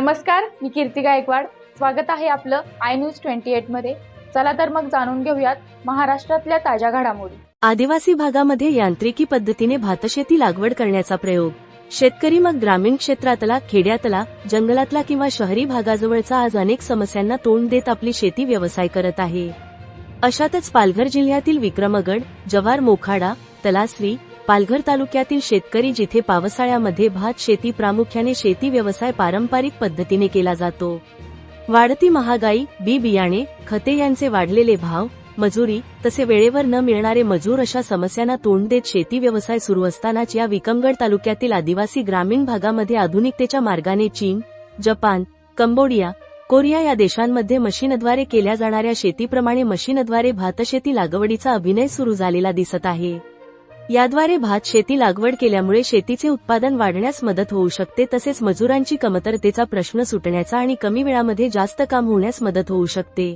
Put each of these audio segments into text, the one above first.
नमस्कार मी कीर्ती गायकवाड. स्वागत आहे आपलं आय न्यूज ट्वेंटी एटमध्ये. चला तर मग जाणून घेऊयात महाराष्ट्रातल्या ताज्या घडामोडी. आदिवासी भागामध्ये यांत्रिकी पद्धतीने भातशेती लागवड करण्याचा प्रयोग. शेतकरी मग ग्रामीण क्षेत्रातला खेड्यातला जंगलातला किंवा शहरी भागाजवळचा आज अनेक समस्यांना तोंड देत आपली शेती व्यवसाय करत आहे. अशातच पालघर जिल्ह्यातील विक्रमगड जव्हार मोखाडा तलासरी पालघर तालुक्यातील शेतकरी जिथे पावसाळ्यामध्ये भात शेती प्रामुख्याने शेती व्यवसाय पारंपरिक पद्धतीने केला जातो. वाढती महागाई बी बियाणे खते यांचे वाढलेले भाव मजुरी तसे वेळेवर न मिळणारे मजूर अशा समस्यांना तोंड देत शेती व्यवसाय सुरू असतानाच या विकमगड तालुक्यातील आदिवासी ग्रामीण भागामध्ये आधुनिकतेच्या मार्गाने चीन जपान कंबोडिया कोरिया या देशांमध्ये मशीनद्वारे केल्या जाणाऱ्या शेतीप्रमाणे मशीनद्वारे भातशेती लागवडीचा अभिनय सुरू झालेला दिसत आहे. याद्वारे भात शेती लागवड केल्यामुळे शेतीचे उत्पादन वाढण्यास मदत होऊ शकते तसेच मजुरांची कमतरतेचा प्रश्न सुटण्याचा आणि कमी वेळामध्ये जास्त काम होण्यास मदत होऊ शकते.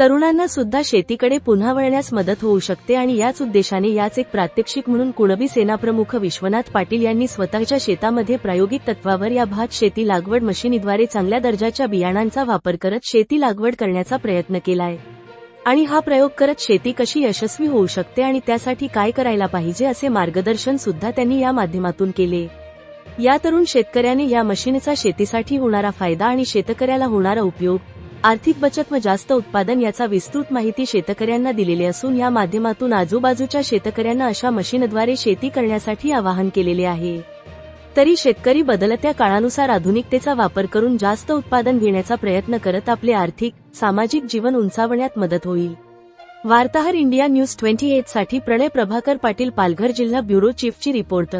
तरुणांना सुद्धा शेतीकडे पुन्हा वळण्यास मदत होऊ शकते आणि याच उद्देशाने याच एक प्रात्यक्षिक म्हणून कुणबी सेनाप्रमुख विश्वनाथ पाटील यांनी स्वतःच्या शेतामध्ये प्रायोगिक तत्वावर या भात शेती लागवड मशिनीद्वारे चांगल्या दर्जाच्या बियाणांचा वापर करत शेती लागवड करण्याचा प्रयत्न केलाय. आणि हा प्रयोग करत शेती कशी यशस्वी होऊ शकते आणि त्यासाठी काय करायला पाहिजे असे मार्गदर्शन सुद्धा त्यांनी या माध्यमातून केले. या तरुण शेतकऱ्याने या मशीनचा शेतीसाठी होणारा फायदा आणि शेतकऱ्याला होणारा उपयोग आर्थिक बचत व जास्त उत्पादन याचा विस्तृत माहिती शेतकऱ्यांना दिलेली असून या माध्यमातून आजूबाजूच्या शेतकऱ्यांना अशा मशीनद्वारे शेती करण्यासाठी आवाहन केलेले आहे. तरी शेतकरी बदलत्या काळानुसार आधुनिकतेचा वापर करून जास्त उत्पादन घेण्याचा प्रयत्न करत आपले आर्थिक सामाजिक जीवन उंचावण्यात मदत होईल. वार्ताहर इंडिया न्यूज ट्वेंटी एटसाठी प्रणय प्रभाकर पाटील पालघर जिल्हा ब्युरो चीफची रिपोर्ट.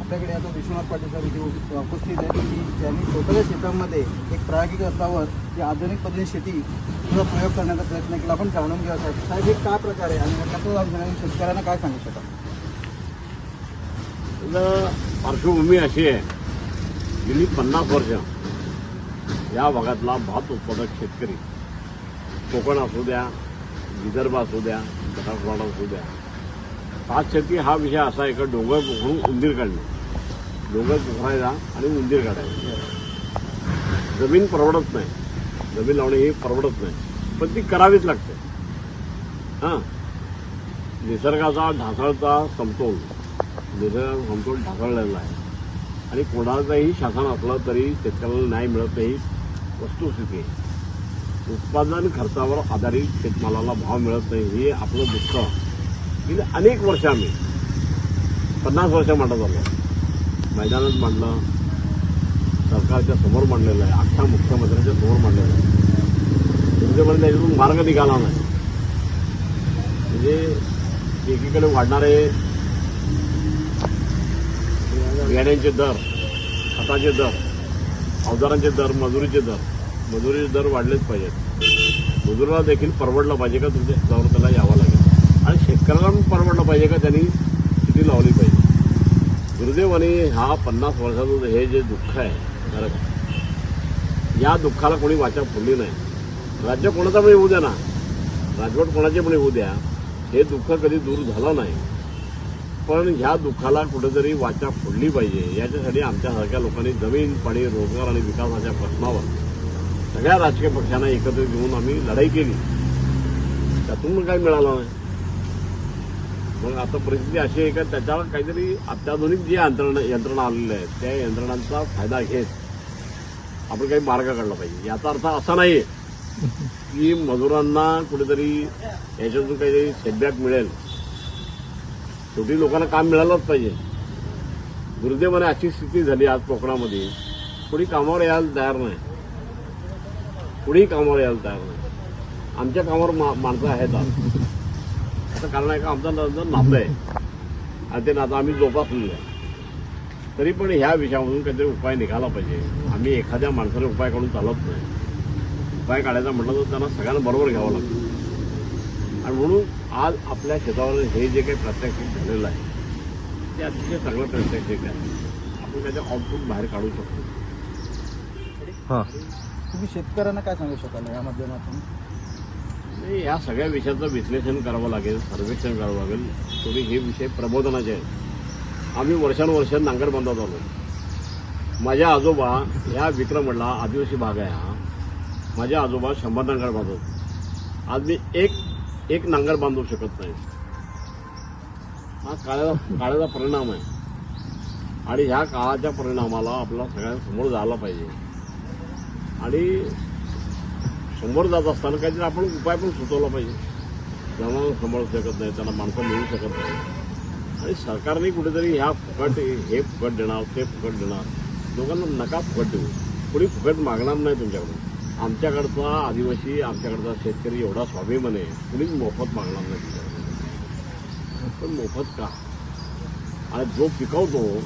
आपल्याकडे आता विश्वनाथ पाटील सर इथे उपस्थित आहेत. की त्यांनी स्वतःच्या शेतामध्ये एक प्रायोगिक तत्वावर जी आधुनिक पद्धतीने शेती प्रयोग करण्याचा प्रयत्न केला आपण जाणून घ्या साहेब. साहेब हे काय प्रकार आहे आणि कसं जाऊन शेतकऱ्यांना काय सांगू शकाल? पार्श्वभूमी अशी आहे. गेली पन्नास वर्ष. या भागातला भात उत्पादक शेतकरी. कोकण असू द्या विदर्भ असू द्या मराठवाडा असू द्या. भात शेती हा विषय असा आहे का डोंगर पोखरून उंदीर काढणे. डोंगर पोखरायचा आणि उंदीर काढायचा जमीन परवडत नाही. जमीन लावणे ही परवडत नाही. पण ती करावीच लागते. हां. निसर्गाचा ढासळचा समतोल निसर्गाचा समतोल ढाकळलेला आहे आणि कोणाचाही शासन असला तरी शेतकऱ्याला न्याय मिळत नाही वस्तुस्थिती. उत्पादन खर्चावर आधारित शेतमालाला भाव मिळत नाही हे आपलं दुःख. गेली अनेक वर्ष आम्ही पन्नास वर्ष मांडत आलो. मैदानात मांडलं सरकारच्या समोर मांडलेलं आहे अख्ख्या मुख्यमंत्र्यांच्या समोर मांडलेलं आहे. तुमच्यापर्यंत त्याच्यातून मार्ग निघाला नाही. म्हणजे एकीकडे वाढणारे बियाण्यांचे दर खताचे दर अवजारांचे दर मजुरीचे दर मजुरीचे दर वाढलेच पाहिजेत. मजुराला देखील परवडलं पाहिजे का तुमच्या शेतावर त्याला यावं लागेल? आणि शेतकऱ्याला पण परवडलं पाहिजे का त्यांनी किती लावली पाहिजे? दुर्दैवाने हा पन्नास वर्षाचं हे जे दुःख आहे खरं या दुःखाला कोणी वाचा फोडली नाही. राज्य कोणाचा पण येऊ द्या ना. राजवट कोणाचे पण येऊ द्या. हे दुःख कधी दूर झालं नाही. पण ह्या दुःखाला कुठेतरी वाचा फोडली पाहिजे. याच्यासाठी आमच्यासारख्या लोकांनी जमीन पाणी रोजगार आणि विकासाच्या प्रश्नावर सगळ्या राजकीय पक्षांना एकत्रित घेऊन आम्ही लढाई केली. त्यातून मग काही मिळालं नाही? मग आता परिस्थिती अशी आहे का त्याच्यावर काहीतरी अत्याधुनिक जी यंत्रणा यंत्रणा आलेल्या आहेत त्या यंत्रणांचा फायदा घेत आपण काही मार्ग काढला पाहिजे. याचा अर्थ असा नाहीये की मजुरांना कुठेतरी याच्यातून काहीतरी सेटबॅक मिळेल. शेवटी लोकांना काम मिळालंच पाहिजे. दुर्दैवाने अशी स्थिती झाली आज कोकणामध्ये. कोणी कामावर यायला तयार नाही. कुणीही कामावर यायला तयार नाही. आमच्या कामावर मा- माणसं आहेत आज. आता कारण आहे का आमचं नातं आहे. आणि ते नातं आम्ही जोपासलेलं आहे. तरी पण ह्या विषयामधून काहीतरी उपाय निघाला पाहिजे. आम्ही एखाद्या माणसाने उपाय काढून चालत नाही. उपाय काढायचा म्हटलं तर त्यांना सगळ्यांना बरोबर घ्यावं लागतं. आणि म्हणून आज आपल्या शेतावर हे जे काही प्रात्यक्षिक झालेलं आहे ते अतिशय चांगलं प्रात्यक्षिक आहे. आपण त्याचं आउटपुट बाहेर काढू शकतो. तुम्ही शेतकऱ्यांना काय सांगू शकाल या माध्यमातून? नाही या सगळ्या विषयाचं विश्लेषण करावं लागेल सर्वेक्षण करावं लागेल. थोडी हे विषय प्रबोधनाचे आहेत. आम्ही वर्षानुवर्ष नांगर बांधत आलो. माझ्या आजोबा ह्या विक्रमगडला आदिवासी भाग आहे हा. माझे आजोबा शंभर नांगर बांधत. आज मी एक एक नांगर बांधू शकत नाही. हा काळाचा काळाचा परिणाम आहे. आणि ह्या काळाच्या परिणामाला आपला सगळ्यांना समोर जायला पाहिजे. आणि समोर जात असताना काहीतरी आपण उपाय पण सुचवला पाहिजे. त्यांना सांभाळू शकत नाही त्यांना माणसं मिळू शकत नाही. आणि सरकारने कुठेतरी ह्या फुकट हे फुकट देणार ते फुकट देणार. लोकांना नका फुकट देऊ. कोणी फुकट मागणार नाही तुमच्याकडून. आमच्याकडचा आदिवासी आमच्याकडचा शेतकरी एवढा स्वाभिमान आहे. कुणीच मोफत मागणार नाही. पण मोफत का? आणि जो पिकवतो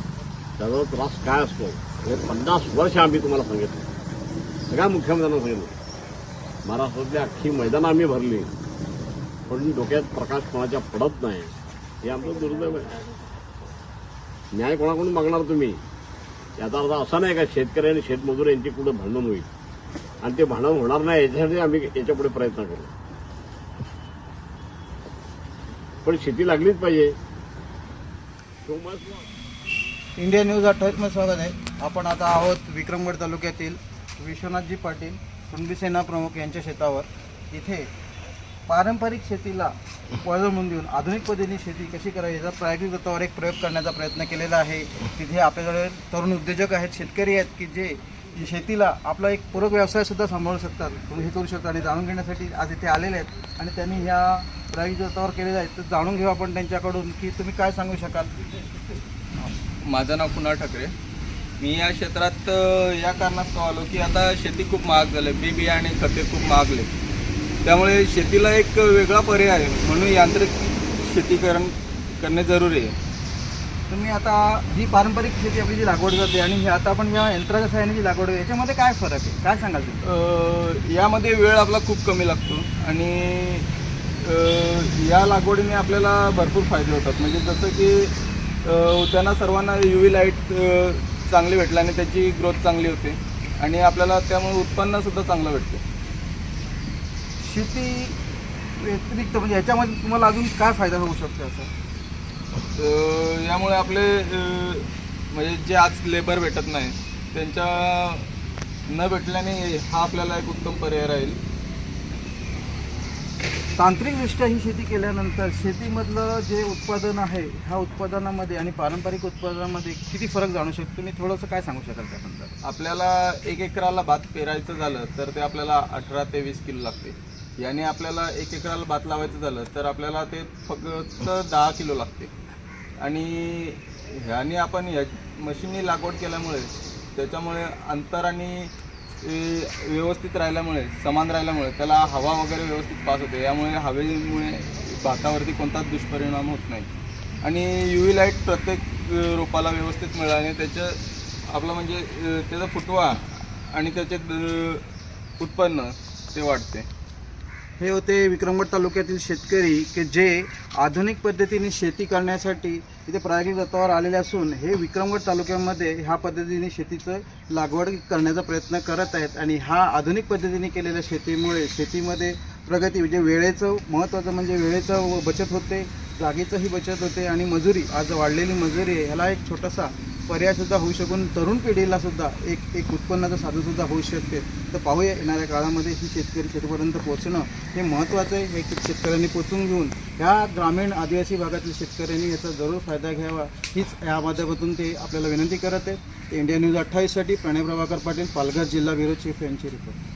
त्याचा त्रास काय असतो? हे पन्नास वर्ष आम्ही तुम्हाला सांगितलं. सगळ्या मुख्यमंत्र्यांना सांगितलं. महाराष्ट्रातली अख्खी मैदानं आम्ही भरली. पण डोक्यात प्रकाश कोणाच्या पडत नाही हे आमचं दुर्दैव आहे. न्याय कोणाकडून मागणार तुम्ही? याचा अर्थ असा नाही का शेतकरी आणि शेतमजूर यांची कुठं भांडण होईल? आणि ते भांडण होणार नाही याच्यासाठी आम्ही याच्यापुढे प्रयत्न करू. पण शेती लागलीच पाहिजे. इंडिया न्यूज अठ्ठावीसमध्ये स्वागत आहे. आपण आता आहोत विक्रमगड तालुक्यातील विश्वनाथजी पाटील कुणबी सेना प्रमुख यांच्या शेतावर. इथे पारंपरिक शेतीला वळण देऊन आधुनिक पद्धतीने शेती कशी करावी याचा प्रायोगिक तत्वावर एक प्रयोग करण्याचा प्रयत्न केलेला आहे. तिथे आपल्याकडे तरुण उद्योजक आहेत शेतकरी आहेत की जे शेतीला आपला एक पूरक व्यवसाय सुद्धा सांभाळू शकतात. हे करू शकता आणि जाणून घेण्यासाठी आज इथे आलेले आहेत. आणि त्यांनी ह्या प्रायोगिक तत्वावर केलेलं आहे तर जाणून घेऊ आपण त्यांच्याकडून की तुम्ही काय सांगू शकाल? माझं नाव कुणाल ठाकरे. मी या क्षेत्रात या कारणास्तव आलो की आता शेती खूप महाग झाली. बी बियाणे खते खूप महागले. त्यामुळे शेतीला एक वेगळा पर्याय आहे. म्हणून यांत्रिक शेतीकरण करणे जरुरी आहे. तुम्ही आता ही पारंपरिक शेती आपली जी लागवड जाते आणि ही आता आपण या यंत्राच्या सहाय्याने जी लागवड याच्यामध्ये काय फरक आहे? काय सांगाल तुम्ही? यामध्ये वेळ आपला खूप कमी लागतो आणि या लागवडीने आपल्याला भरपूर फायदे होतात. म्हणजे जसं की त्यांना सर्वांना यू व्ही लाइट चांगली भेटल्याने त्याची ग्रोथ चांगली होते आणि आपल्याला त्यामुळे उत्पन्नसुद्धा चांगलं भेटते. शेती व्यतिरिक्त म्हणजे याच्यामध्ये तुम्हाला अजून काय फायदा होऊ शकतो असं यामुळे आपले म्हणजे जे आज लेबर भेटत नाही त्यांच्या न भेटल्याने हा आपल्याला एक उत्तम पर्याय राहील. तांत्रिकदृष्ट्या ही शेती केल्यानंतर शेतीमधलं जे उत्पादन आहे ह्या उत्पादनामध्ये आणि पारंपरिक उत्पादनामध्ये किती फरक जाणू शकतो? तुम्ही थोडंसं काय सांगू शकाल त्याबद्दल? आपल्याला एक एकराला भात पेरायचं झालं तर ते आपल्याला अठरा ते वीस किलो लागते. याने आपल्याला एक एकराला भात लावायचं झालं तर आपल्याला ते फक्त दहा किलो लागते. आणि ह्याने आपण ह्या मशीननी लागवड केल्यामुळे त्याच्यामुळे अंतर आणि व्यवस्थित राहिल्यामुळे समान राहिल्यामुळे त्याला हवा वगैरे व्यवस्थित पास होते. यामुळे हवेमुळे भातावरती कोणताच दुष्परिणाम होत नाही. आणि यू व्ही लाइट प्रत्येक रोपाला व्यवस्थित मिळाल्याने त्याचं आपलं म्हणजे त्याचा फुटवा आणि त्याचे उत्पन्न ते वाढते. हे होते विक्रमगड तालुक्यातील शेतकरी की जे आधुनिक पद्धतीने शेती करण्यासाठी इथे प्रायोगिक तत्वावर आलेले असून हे विक्रमगड तालुक्यामध्ये ह्या पद्धतीने शेतीचं लागवड करण्याचा प्रयत्न करत आहेत आणि हा आधुनिक पद्धतीने केलेल्या शेतीमुळे शेतीमध्ये प्रगती म्हणजे वेळेचं महत्त्वाचं म्हणजे वेळेचं बचत होते जागेचंही बचत होते आणि मजुरी आज वाढलेली मजुरी आहे ह्याला एक छोटासा पर्यायसुद्धा होऊ शकून तरुण पिढीला सुद्धा एक एक उत्पन्नाचं साधनसुद्धा होऊ शकते. तर पाहूया येणाऱ्या काळामध्ये ही शेतकरी शेतीपर्यंत पोहोचणं हे महत्त्वाचं आहे. हे शेतकऱ्यांनी पोचून घेऊन ह्या ग्रामीण आदिवासी भागातील शेतकऱ्यांनी याचा जरूर फायदा घ्यावा. हीच या माध्यमातून ते आपल्याला विनंती करत आहेत. इंडिया न्यूज अठ्ठावीससाठी प्रणय प्रभाकर पाटील पालघर जिल्हा ब्युरो चीफ यांची रिपोर्ट